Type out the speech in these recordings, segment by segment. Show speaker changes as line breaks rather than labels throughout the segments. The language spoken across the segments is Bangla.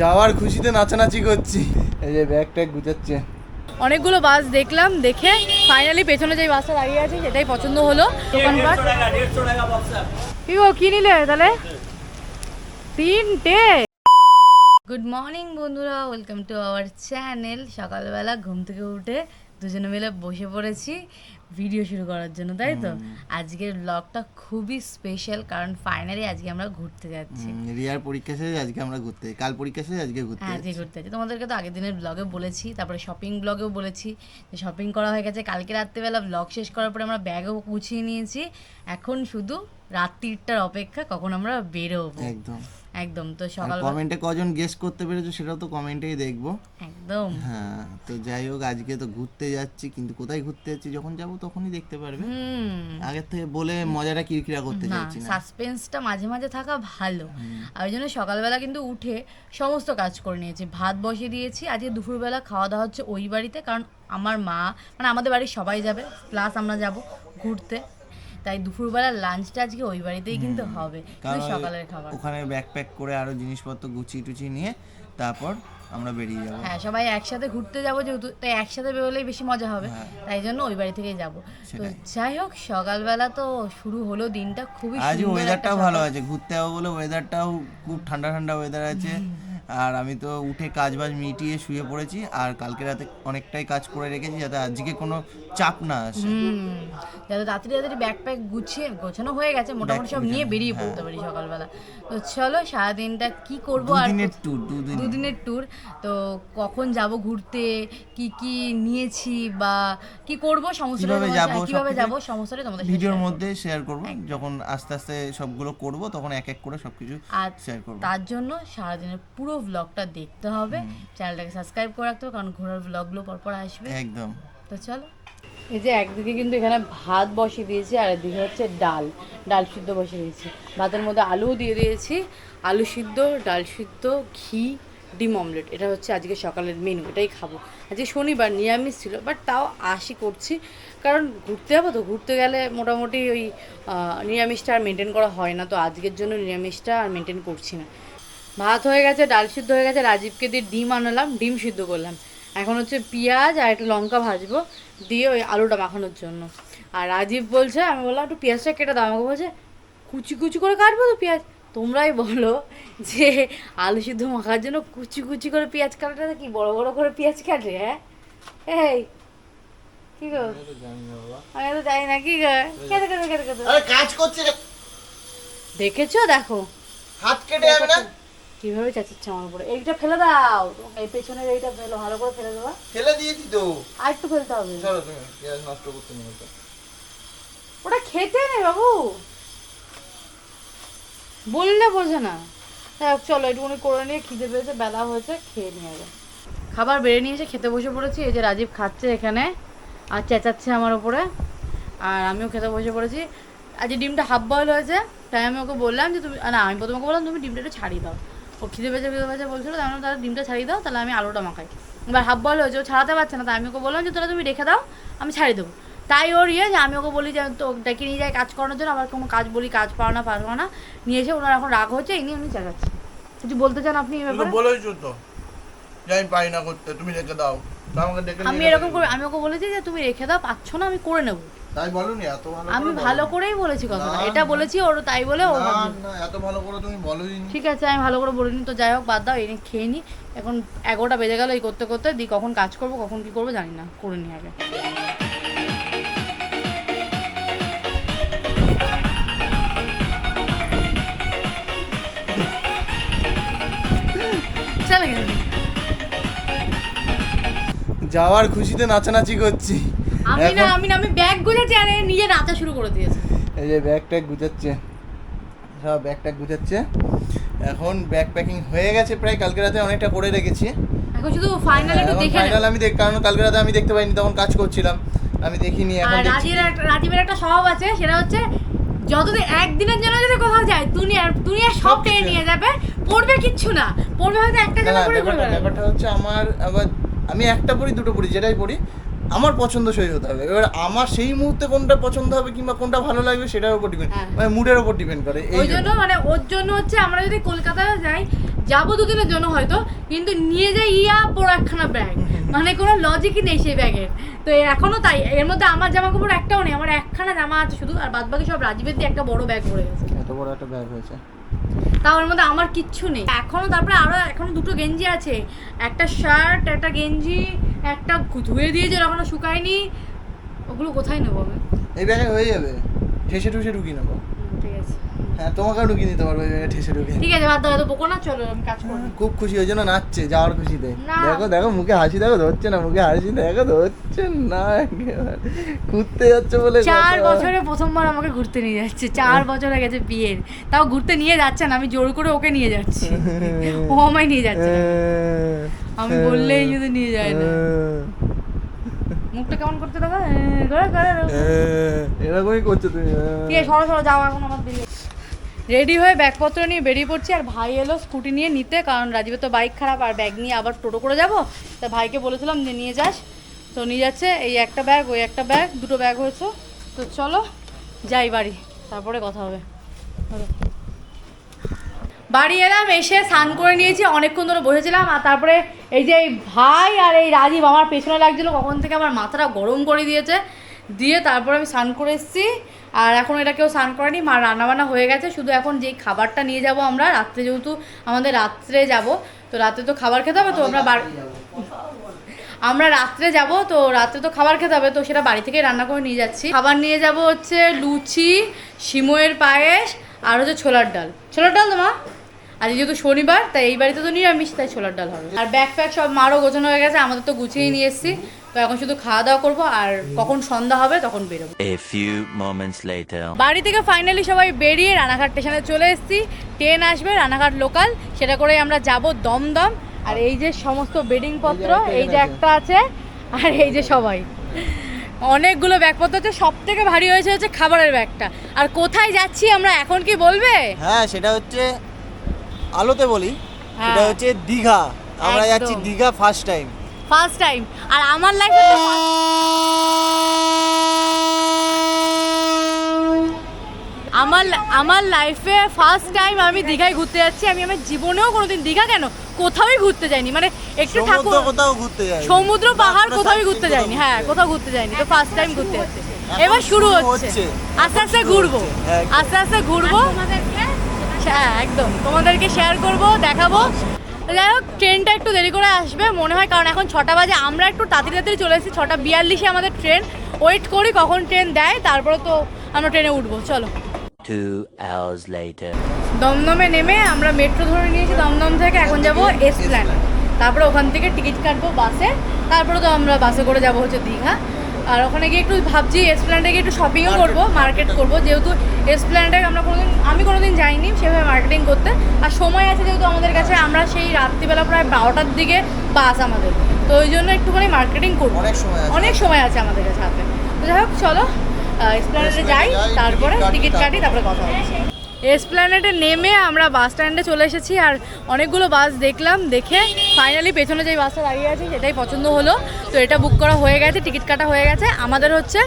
যাওয়ার খুশিতে নাচানাচি করছি। এই যে ব্যাগ ট্যাগ গুজাচ্ছে
অনেকগুলো বাস দেখলাম দেখে ফাইনালি পেছনে যে বাসটা দাঁড়িয়ে আছে সেটাই পছন্দ হলো দোকানপাট। কি গো কি নিলে তাহলে? তিনটে। গুড মর্নিং বন্ধুরা ওয়েলকাম টু আওয়ার চ্যানেল সকালবেলা ঘুম থেকে উঠে দুজনে মিলে বসে পড়েছি। ভিডিও শুরু করার জন্য তাই তো? আজকের ব্লগটা খুবই স্পেশাল কারণ ফাইনালি আজকে আমরা ঘুরতে যাচ্ছি।
রিয়ার পরীক্ষা শেষে আজকে আমরা ঘুরতে কাল পরীক্ষা শেষে আজকে ঘুরতে
হ্যাঁ। যে ঘুরতে যাচ্ছি। তোমাদেরকে তো আগের দিনের ব্লগে বলেছি তারপরে শপিং ব্লগেও বলেছি। যে শপিং করা হয়ে গেছে কালকে রাত্রেবেলা ব্লগ শেষ করার পরে আমরা ব্যাগও গুছিয়ে নিয়েছি। এখন শুধু রাত্রিটার অপেক্ষা কখন আমরা বেরোবো।
একদম।
একদম তো সকাল
কমেন্টে কজন গেস করতে পেরেছ সেটাও তো কমেন্টেই দেখব।
একদম।
হ্যাঁ তো যাই হোক আজকে তো ঘুরতে যাচ্ছি কিন্তু কোথায় ঘুরতে যাচ্ছি যখন যাব তখনই দেখতে পারবে।
হুম।
আগের থেকে বলে মজাটা কিরকিরা করতে চাইছি না।
সাসপেন্সটা মাঝে মাঝে থাকা ভালো। আর ওই জন্য সকালবেলা কিন্তু উঠে সমস্ত কাজ করে নিয়েছি। ভাত বসিয়ে দিয়েছি আজকে দুপুরবেলা খাওয়া দাওয়া হচ্ছে ওই বাড়িতে কারণ আমার মা মানে আমাদের বাড়ির সবাই যাবে প্লাস আমরা যাব ঘুরতে। তাই দুপুরবেলা লাঞ্চটা আজকে ওই বাড়িতেই কিন্তু হবে কিন্তু সকালের খাবার।
ওখানে ব্যাগ প্যাক করে আরও জিনিসপত্র গুছিয়ে টুচিয়ে নিয়ে তারপর আমরা বেরিয়ে যাব।
হ্যাঁ সবাই একসাথে ঘুরতে যাব যেহেতু তাই একসাথে বেরোলেই বেশি মজা হবে
হ্যাঁ।
তাই জন্য ওই বাড়ি থেকেই যাব। তো যাই হোক সকালবেলা তো শুরু হলো দিনটা খুবই
আজ ওয়েদারটাও ভালো আছে ঘুরতে যাব বলে ওয়েদারটাও খুব ঠান্ডা ঠান্ডা ওয়েদার আছে। আর আমি তো উঠে কাজ বাজ মিটিয়ে শুয়ে পড়েছি আর কালকে রাতে অনেকটাই কাজ করে রেখেছি যাতে আজকে কোনো চাপ না আসে।
যাতে তাড়াতাড়ি তাড়াতাড়ি ব্যাগ প্যাক গুছিয়ে গোছানো হয়ে গেছে মোটামুটি সব নিয়ে বেরিয়ে
হ্যাঁ।
পড়তে পারি সকালবেলা। তো চলো সারাদিনটা কি করব আর
দুদিনের ট্যুর দুদিন
দুদিনের। ট্যুর তো কখন যাব ঘুরতে কি কি নিয়েছি বা কি করব সমস্যাটা
কীভাবে যাব,
কীভাবে যাব সমস্যাটা তোমাদের
ভিডিওর মধ্যে শেয়ার করব যখন আস্তে আস্তে সবগুলো করব তখন এক এক করে সবকিছু শেয়ার করব।
তার জন্য সারাদিনের পুরো ব্লগটা দেখতে হবে। চ্যানেলটাকে সাবস্ক্রাইব করে রাখতে হবে কারণ ঘোরার ব্লগগুলো পরপর আসবে।
একদম।
তো চলো। এই যে একদিকে কিন্তু এখানে ভাত বসিয়ে দিয়েছি আর এদিকে হচ্ছে ডাল। ডাল সিদ্ধ বসিয়ে দিয়েছি। ভাতের মধ্যে আলুও দিয়ে দিয়েছি। আলু সিদ্ধ ডাল সিদ্ধ ঘি ডিম অমলেট এটা হচ্ছে আজকে সকালের মেনু এটাই খাব। আজকে শনিবার নিরামিষ ছিল বাট তাও আশি করছি। কারণ ঘুরতে যাব তো ঘুরতে গেলে মোটামুটি ওই আহ, নিরামিষটা আর মেনটেন করা হয় না। তো আজকের জন্য নিরামিষটা আর মেনটেন করছি না। ভাত হয়ে গেছে ডাল সিদ্ধ হয়ে গেছে রাজীবকে দিয়ে ডিম আনালাম ডিম সিদ্ধ করলাম। এখন হচ্ছে পেঁয়াজ আর একটু লঙ্কা ভাজবো দিয়ে ওই আলুটা মাখানোর জন্য। আর রাজীব বলছে আমি বললাম একটু পেঁয়াজটা কেটে দাও। আমাকে বলছে কুচি কুচি করে কাটবো তো পেঁয়াজ? তোমরাই বলো যে আলু সিদ্ধ মাখার জন্য কুচি কুচি করে পেঁয়াজ কাটাটা কি বড় বড় করে পেঁয়াজ কাটে হ্যাঁ? এই কি গো? আমি তো জানি না কি গো? কেটে কেটে কেটে কেটে।
কাজ করছে
দেখেছ? দেখো।
হাত কেটে যাবে না?
কীভাবে চাচাচ্ছে আমার উপরে? এইটা ফেলে দাও। এই পেছনের এইটা ফেলো ভালো করে ফেলে দেবা।
ফেলে দিয়েছি তো।
আর একটু ফেলতে হবে।
চলো তুমি পেঁয়াজ নষ্ট করতে নিয়ে
ওটা। খেতে নেই বাবু। বললে বোঝে না। যাক, চলো একটুখানি করে নিয়ে খিদে পেয়েছে বেলা হয়েছে খেয়ে নিয়ে যাবে। খাবার বেড়ে নিয়ে এসে খেতে বসে পড়েছি এই যে রাজীব খাচ্ছে এখানে আর চেঁচাচ্ছে আমার ওপরে আর আমিও খেতে বসে পড়েছি। আজ ডিমটা হাফ বয়েল হয়েছে তাই আমি ওকে বললাম যে তুমি না আমি প্রথমে বললাম তুমি ডিমটা একটু ছাড়িয়ে দাও। ও খিদে পেয়েছে খিদে পেয়েছে বলছিল তাহলে ডিমটা ছাড়িয়ে দাও তাহলে আমি আলুটা মাখাই। এবার হাফ বয়েল হয়েছে ও ছাড়াতে পারছে না তাই আমি ওকে বললাম যে তাহলে তুমি রেখে দাও আমি ছাড়িয়ে দেবো। তাই ওর ইয়ে যে আমি ওকে বলি যে তো ডেকে নিয়ে যাই কাজ করানোর জন্য আবার কোনো কাজ বলি কাজ পাও না পারব না। নিয়ে এসে ওনার এখন রাগ হচ্ছে ইনি উনি চেঁচাচ্ছে। কিছু বলতে চান আপনি এই
বলেছ তো আমি পারি না করতে তুমি রেখে দাও।
আমি এরকম করে আমি ওকে বলেছি যে তুমি রেখে দাও পাচ্ছ না আমি করে নেব।
তাই বলনি? এত ভালো
আমি ভালো করেই বলেছি কথাটা। এটা বলেছি ওর তাই বলে ও
না না এত ভালো করে তুমি বলোই
ঠিক আছে আমি ভালো করে বলিনি। তো যাই হোক বাদ দাও এনে খেয়ে নি। এখন এগারোটা বেজে গেল এই করতে করতে। দি কখন কাজ করব কখন কি করব জানি না। করে নি আগে।
যাওয়ার খুশিতে নাচানাচি করছি।
আমি না আমি না আমি ব্যাগ গুলেছি আর নিজে নাচা শুরু করে দিয়েছে।
এই যে ব্যাগ ট্যাগ গুছাচ্ছে। সব ব্যাগ ট্যাগ গুছাচ্ছে। এখন ব্যাগ প্যাকিং হয়ে গেছে প্রায় কালকে রাতে অনেকটা করে রেখেছি।
এখন শুধু ফাইনাল একটু দেখে
ফাইনাল আমি দেখ কারণ কালকে রাতে আমি দেখতে পাইনি তখন কাজ করছিলাম। আমি দেখিনি এখন
আর রাজীবের একটা রাজীবের একটা স্বভাব আছে সেটা হচ্ছে যতদিন একদিনের জন্য যদি কোথাও যায় দুনিয়ার দুনিয়ার সব
সব
টেনে নিয়ে যাবে পড়বে কিচ্ছু না। পড়বে হয়তো একটা জামা পরে
ব্যাপারটা হচ্ছে আমার আবার আমি একটা পড়ি দুটো পড়ি যেটাই পড়ি আমার পছন্দসই হতে হবে। এবার আমার সেই মুহূর্তে কোনটা পছন্দ হবে কিংবা কোনটা ভালো লাগবে সেটার উপর ডিপেন্ড
হ্যাঁ।
মানে মুডের উপর ডিপেন্ড করে।
ওই জন্য। মানে ওর জন্য হচ্ছে আমরা যদি কলকাতায় যাই যাব দুদিনের জন্য হয়তো কিন্তু নিয়ে যাই ইয়া পুরো একখানা ব্যাগ মানে কোনো লজিকই নেই সেই ব্যাগের তো এখনও তাই এর মধ্যে আমার জামা কাপড় একটাও নেই আমার একখানা জামা আছে শুধু আর বাদ বাকি সব রাজীবের দিয়ে একটা বড় ব্যাগ পড়ে গেছে।
এত বড় একটা ব্যাগ হয়েছে।
তাও এর মধ্যে আমার কিচ্ছু নেই। এখনও তারপরে আরও এখনও দুটো গেঞ্জি আছে। একটা শার্ট একটা গেঞ্জি একটা ধুয়ে দিয়েছে এখনও শুকায়নি ওগুলো কোথায় নেব আমি?
এই ব্যাগে হয়ে যাবে। ঠেসে ঠুসে ঢুকিয়ে নেব।
ঠিক আছে।
হ্যাঁ তোমাকেও ঢুকিয়ে দিতে পারব এই ব্যাগে ঠেসে ঢুকিয়ে।
ঠিক আছে বাদ দাও বকো না চলো আমি কাজ করব
খুব খুশি ওই জন্য নাচছে যাওয়ার খুশিতে। দেখো দেখো মুখে হাসি দেখো ধরছে না মুখে হাসি দেখো ধরছে না একেবারে। ঘুরতে যাচ্ছে বলে
চার বছরে প্রথমবার আমাকে ঘুরতে নিয়ে যাচ্ছে চার বছর হয়ে গেছে বিয়ের। তাও ঘুরতে নিয়ে যাচ্ছে না আমি জোর করে ওকে নিয়ে যাচ্ছি। ও আমায় নিয়ে যাচ্ছে। না। আমি বললেই যদি নিয়ে যায় না। মুখটা কেমন করতে দেখা
এরকমই করছ তুমি।
ঠিক আছে সরো সরো যাও এখন আমার দেরি রেডি হয়ে ব্যাগপত্র নিয়ে বেরিয়ে পড়ছি আর ভাই এলো স্কুটি নিয়ে নিতে কারণ রাজীবের তো বাইক খারাপ আর ব্যাগ নিয়ে আবার টোটো করে যাব। তা ভাইকে বলেছিলাম যে নিয়ে যাস। তো নিয়ে যাচ্ছে এই একটা ব্যাগ ওই একটা ব্যাগ দুটো ব্যাগ হয়েছে। তো চলো যাই বাড়ি। তারপরে কথা হবে। বাড়ি এলাম, এসে স্নান করে নিয়েছি, অনেকক্ষণ ধরে বসেছিলাম, আর তারপরে এই যে এই ভাই আর এই রাজীব আমার পেছনে লাগছিল, কখন থেকে আমার মাথাটা গরম করে দিয়েছে। দিয়ে তারপরে আমি স্নান করে এসেছি, আর এখন এটা কেউ স্নান করেনি মা রান্নাবান্না হয়ে গেছে, শুধু এখন যেই খাবারটা নিয়ে যাব আমরা, রাত্রে যেহেতু আমাদের রাত্রে যাব, তো রাত্রে তো খাবার খেতে হবে, তো আমরা আমরা রাত্রে যাব, তো রাত্রে তো খাবার খেতে হবে, তো সেটা বাড়ি থেকে রান্না করে নিয়ে যাচ্ছি। খাবার নিয়ে যাব হচ্ছে লুচি, সিময়ের পায়েস, আর হচ্ছে ছোলার ডাল। ছোলার ডাল তো আজ যেহেতু শনিবার তাই এই বাড়িতে তো নিরামিষ তাই ছোলার ডাল হবে। আর ব্যাগ ফ্যাগ সব মারও গোছানো হয়ে গেছে আমাদের তো গুছিয়ে নিয়ে এসেছি। তো এখন শুধু খাওয়া দাওয়া করব আর কখন সন্ধ্যা হবে তখন বেরোবো।
A few moments later.
বাড়ি থেকে ফাইনালি সবাই বেরিয়ে রানাঘাট স্টেশনে চলে এসেছি। ট্রেন আসবে রানাঘাট লোকাল সেটা করে আমরা যাব দমদম। আর এই যে সমস্ত বেডিং পত্র এই যে একটা আছে আর এই যে সবাই। অনেকগুলো ব্যাগপত্র হচ্ছে সব থেকে ভারী হয়েছে হচ্ছে খাবারের ব্যাগটা। আর কোথায় যাচ্ছি আমরা এখন কি বলবে?
হ্যাঁ সেটা হচ্ছে আলোতে বলি
হ্যাঁ।
সেটা হচ্ছে দীঘা। আমরা যাচ্ছি Digha first time
first time আর আমার লাইফে আমার আমার লাইফে ফার্স্ট টাইম আমি দীঘায় ঘুরতে যাচ্ছি। আমি আমার জীবনেও কোনোদিন দীঘা কেন? কোথাওই ঘুরতে যাইনি। মানে একটু
সমুদ্র
ঠাকুর
কোথাও ঘুরতে যাই
সমুদ্র পাহাড় কোথাওই ঘুরতে যাইনি। হ্যাঁ কোথাও ঘুরতে যাইনি। তো ফার্স্ট টাইম ঘুরতে যাচ্ছে। এবার শুরু হচ্ছে।
হচ্ছে।
আস্তে আস্তে ঘুরবো। আস্তে আস্তে ঘুরবো। হ্যাঁ একদম। তোমাদেরকে শেয়ার করব দেখাবো। যাই হোক ট্রেনটা একটু দেরি করে আসবে মনে হয় কারণ এখন ছটা বাজে। আমরা একটু তাড়াতাড়ি তাড়াতাড়ি চলে এসেছি ছটা বিয়াল্লিশে আমাদের ট্রেন ওয়েট করি কখন ট্রেন দেয় তারপরে তো আমরা ট্রেনে উঠবো। চলো. দমদমে নেমে আমরা মেট্রো ধরে নিয়েছি দমদম থেকে এখন যাব এস প্ল্যান তারপরে ওখান থেকে টিকিট কাটবো বাসে তারপরে তো আমরা বাসে করে যাব হচ্ছে দীঘা। আর ওখানে গিয়ে একটু ভাবছি এস প্ল্যান্ডে গিয়ে একটু শপিংও করব মার্কেট করব। যেহেতু এস প্ল্যান্ডে আমরা কোনোদিন আমি কোনোদিন যাইনি সেভাবে মার্কেটিং করতে। আর সময় আছে যেহেতু আমাদের কাছে আমরা সেই রাত্রিবেলা প্রায় বারোটার দিকে বাস আমাদের। তো ওই জন্য একটুখানি মার্কেটিং করব।
অনেক সময় আছে।
অনেক সময় আছে আমাদের কাছে হাতে। তো যাই হোক চলো এসপ্ল্যানেডে যাই তারপরে
টিকিট কাটি, তারপরে
তারপরে কথা হচ্ছে এসপ্ল্যানেডে নেমে আমরা বাস স্ট্যান্ডে চলে এসেছি আর অনেকগুলো বাস দেখলাম দেখে ফাইনালি পেছনে যেই বাসটা দাঁড়িয়ে আছে সেটাই পছন্দ হলো। তো এটা বুক করা হয়ে গেছে টিকিট কাটা হয়ে গেছে। আমাদের হচ্ছে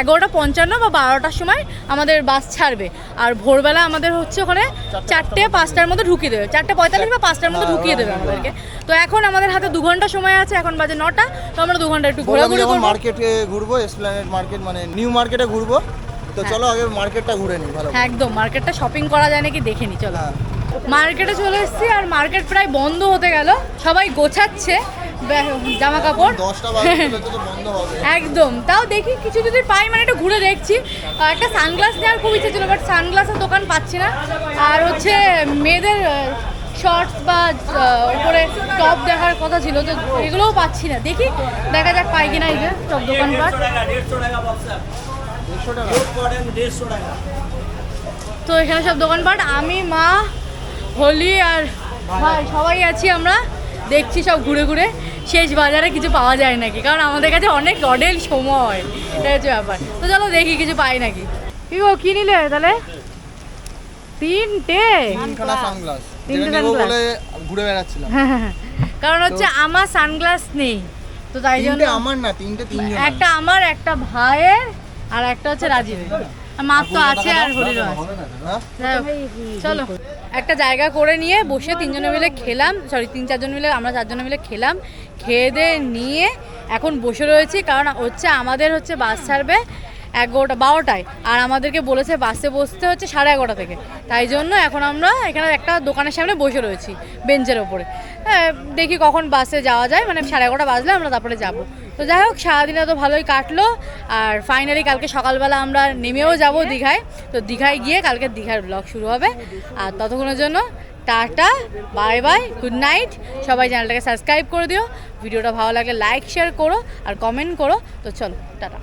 এগারোটা পঞ্চান্ন বা বারোটার সময় আমাদের বাস ছাড়বে। আর ভোরবেলা আমাদের হচ্ছে ওখানে চারটে পাঁচটার মধ্যে ঢুকিয়ে দেবে। চারটে পঁয়তাল্লিশ বা পাঁচটার মধ্যে ঢুকিয়ে দেবে আমাদেরকে। তো এখন আমাদের হাতে দু ঘণ্টা সময় আছে এখন বাজে নটা। তো আমরা দু ঘণ্টা একটু ঘোরাঘুরি
মার্কেটে ঘুরবো এসপ্ল্যানেড মার্কেট মানে নিউ মার্কেটে ঘুরবো। তো চলো আগে মার্কেটটা ঘুরে নিই ভালো
হ্যাঁ একদম মার্কেটটা শপিং করা যায় নাকি দেখে নি চলো।
হ্যাঁ।
মার্কেটে চলে এসেছি আর মার্কেট প্রায় বন্ধ হতে গেল। সবাই গোছাচ্ছে জামা কাপড়
দশটা বাজে তো বন্ধ হবে।
একদম তাও দেখি কিছু যদি পাই মানে একটু ঘুরে দেখছি। একটা সানগ্লাস নেওয়ার খুব ইচ্ছে ছিল বাট সানগ্লাসের দোকান পাচ্ছি না। আর হচ্ছে মেয়েদের শর্টস বা উপরে টপ দেখার কথা ছিল তো এগুলোও পাচ্ছি না। দেখি দেখা যাক পাই কিনা এই যে সব দোকানপাট।
দেড়শো টাকা
তো এখানে সব দোকানপাট আমি মা হোলি আর ভাই সবাই আছি আমরা। দেখছি সব ঘুরে ঘুরে। শেষ বাজারে কিছু পাওয়া যায় নাকি? কারণ আমাদের কাছে অনেক অডেল সময়। এটা হচ্ছে ব্যাপার। তো চলো দেখি কিছু পাই নাকি? কি গো কি নিলে তাহলে? তিনটে?
ঘুরে বেড়াচ্ছিলাম।
কারণ হচ্ছে আমার সানগ্লাস নেই। তো তাই জন্য
আমার না তিনটে
একটা আমার একটা ভাইয়ের। আর একটা হচ্ছে রাজীবের। আর মাপ তো আছে আর হরিরও আছে। চলো। একটা জায়গা করে নিয়ে বসে তিনজনে মিলে খেলাম সরি তিন চারজন মিলে আমরা চারজনে মিলে খেলাম। খেয়ে দিয়ে নিয়ে এখন বসে রয়েছি কারণ হচ্ছে আমাদের হচ্ছে বাস ছাড়বে এগারোটা বারোটায়। আর আমাদেরকে বলেছে বাসে বসতে হচ্ছে সাড়ে এগারোটা থেকে। তাই জন্য এখন আমরা এখানে একটা দোকানের সামনে বসে রয়েছি বেঞ্চের ওপরে। হ্যাঁ, দেখি কখন বাসে যাওয়া যায় মানে সাড়ে এগারোটা বাজলে আমরা তারপরে যাব। তো যাই হোক, সারাদিনে তো ভালোই কাটলো। আর ফাইনালি কালকে সকালবেলা আমরা নেমেও যাব দীঘায়। তো দীঘায় গিয়ে কালকে দীঘার ব্লগ শুরু হবে। আর ততক্ষণের জন্য tata bye bye good night সবাই চ্যানেলটাকে সাবস্ক্রাইব করে দিও। ভিডিওটা ভালো লাগলে লাইক শেয়ার করো আর কমেন্ট করো। তো চলো, টাটা।